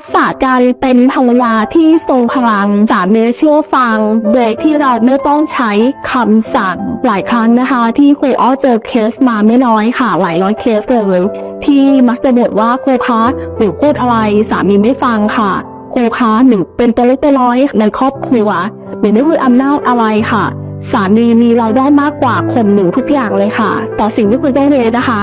ทักษะการเป็นภรรยาที่ทรงพลังสามีเชื่อฟังโดยที่เราไม่ต้องใช้คำสั่งหลายครั้งนะคะ ที่ครูอ้อเจอเคสมาไม่น้อยค่ะ หลายร้อยเคสเลยที่มักจะบ่นว่าครูคะหนูพูดอะไรสามีไม่ฟังค่ะครูคะหนูเป็นตัวเล็กตัวน้อยในครอบครัวหนูไม่มีอำนาจอะไรค่ะสามีมีเราได้มากกว่าคนหนูทุกอย่างเลยค่ะ แต่สิ่งที่คุณต้องเรียนนะคะ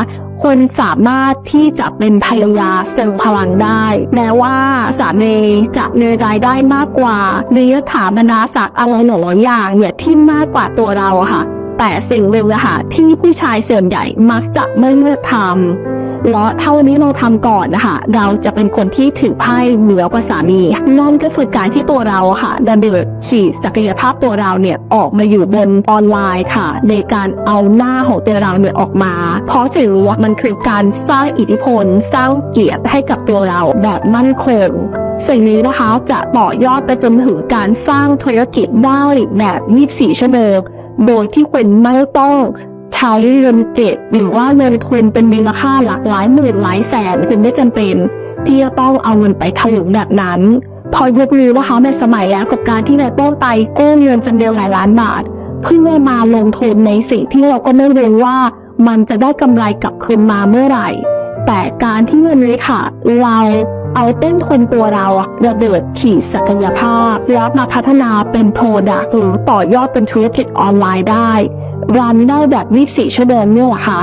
คนสามารถที่จะเป็นภรรยาเสริมพลังได้แม้ว่าสามีจะมีรายได้มากกว่าเนื้อถาบรรดาศักดิ์อะไรหน่อยอย่างเนี่ยที่มากกว่าตัวเราค่ะ แต่สิ่งหนึ่งนะคะที่ผู้ชายส่วนใหญ่มักจะไม่เลือกทำ และเท่านี้เราทำก่อนนะคะเราจะเป็นคนที่ถือไพ่เหนือกว่าสามีนั่นก็คือการที่ตัวเราค่ะดันเบิร์ฉีดศักยภาพตัวเราเนี่ยออกมาอยู่บนออนไลน์ค่ะ ในการเอาหน้าของตัวเราเนี่ยออกมา เพราะสิ่งนี้มันคือการสร้างอิทธิพล สร้างเกียรติให้กับตัวเราแบบมั่นคงสิ่งนี้นะคะจะต่อยอดไปจนถึงการสร้างธุรกิจได้แบบ 24 ชั่วโมงโดยที่คุณไม่ต้อง ใช้เงินเก็บหรือว่าเงินทุนเป็นมูลค่าหลักหลายหมื่นหลายแสนคุณไม่จำเป็น ที่จะต้องเอาเงินไปถลุงแบบนั้น พอยุคนี้นะคะในสมัยแล้วกับการที่เราต้องไปกู้เงินจำเดียวหลายล้านบาท เพื่อมาลงทุนในสิ่งที่เราก็ไม่รู้ว่า มันจะได้กำไรกลับคืนมาเมื่อไหร่ แต่การที่เงินนี้ค่ะ เราเอาเต้นทุนตัวเราระเบิดขีดศักยภาพ แล้วมาพัฒนาเป็นโปรดักหรือต่อยอดเป็นธุรกิจออนไลน์ได้ รันได้แบบ 24 ชั่วโมงเนี่ยแหละค่ะ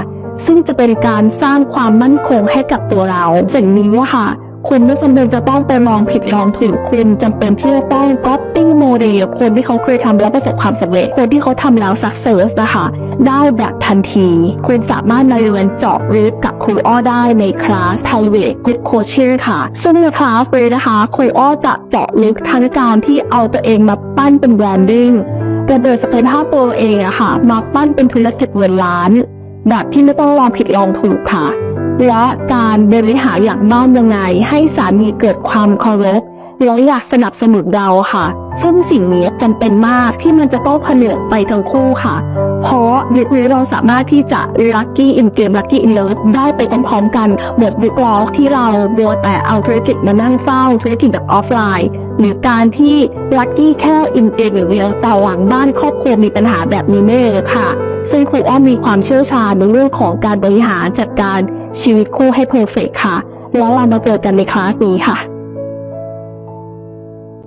ซึ่งจะเป็นการสร้างความมั่นคงให้กับตัวเรา สิ่งนี้ว่าค่ะ คุณไม่จำเป็นจะต้องไปลองผิดลองถูก คุณจำเป็นที่จะต้อง copy model คนที่เขาเคยทำแล้วประสบความสำเร็จ คนที่เขาทำแล้ว success นะคะ ได้แบบทันที คุณสามารถมาเรียนเจาะลึกกับครูอ้อได้ในคลาส private group coaching ค่ะ ซึ่งในคลาสนี้นะคะครูอ้อจะเจาะลึกทั้งการที่เอาตัวเองมาปั้นเป็น branding กระเดิดศักยภาพตัวเองอะค่ะ มาปั้นเป็นธุรกิจเงินล้าน แบบที่ไม่ต้องลองผิดลองถูกค่ะ และการบริหารอย่างน้อมยังไง ให้สามีเกิดความเคารพและอยากสนับสนุนเราค่ะ ซึ่งสิ่งนี้จำเป็นมากที่มันจะต้องผนึกไปทั้งคู่ค่ะ เพราะยุคนี้เราสามารถที่จะ lucky in game lucky in love ได้ไปพร้อมๆกันหมดยุคล้อกที่เราโดนแต่เอาธุรกิจมานั่งเฝ้าธุรกิจแบบออฟไลน์ หรือการที่ lucky แค่ in game อย่างเดียวแต่หลังบ้านครอบครัวมีปัญหาแบบนี้ไม่เลยค่ะ ซึ่งครูอ้อมมีความเชี่ยวชาญในเรื่องของการบริหารจัดการชีวิตคู่ให้เพอร์เฟกค่ะ แล้วเรามาเจอกันในคลาสนี้ค่ะ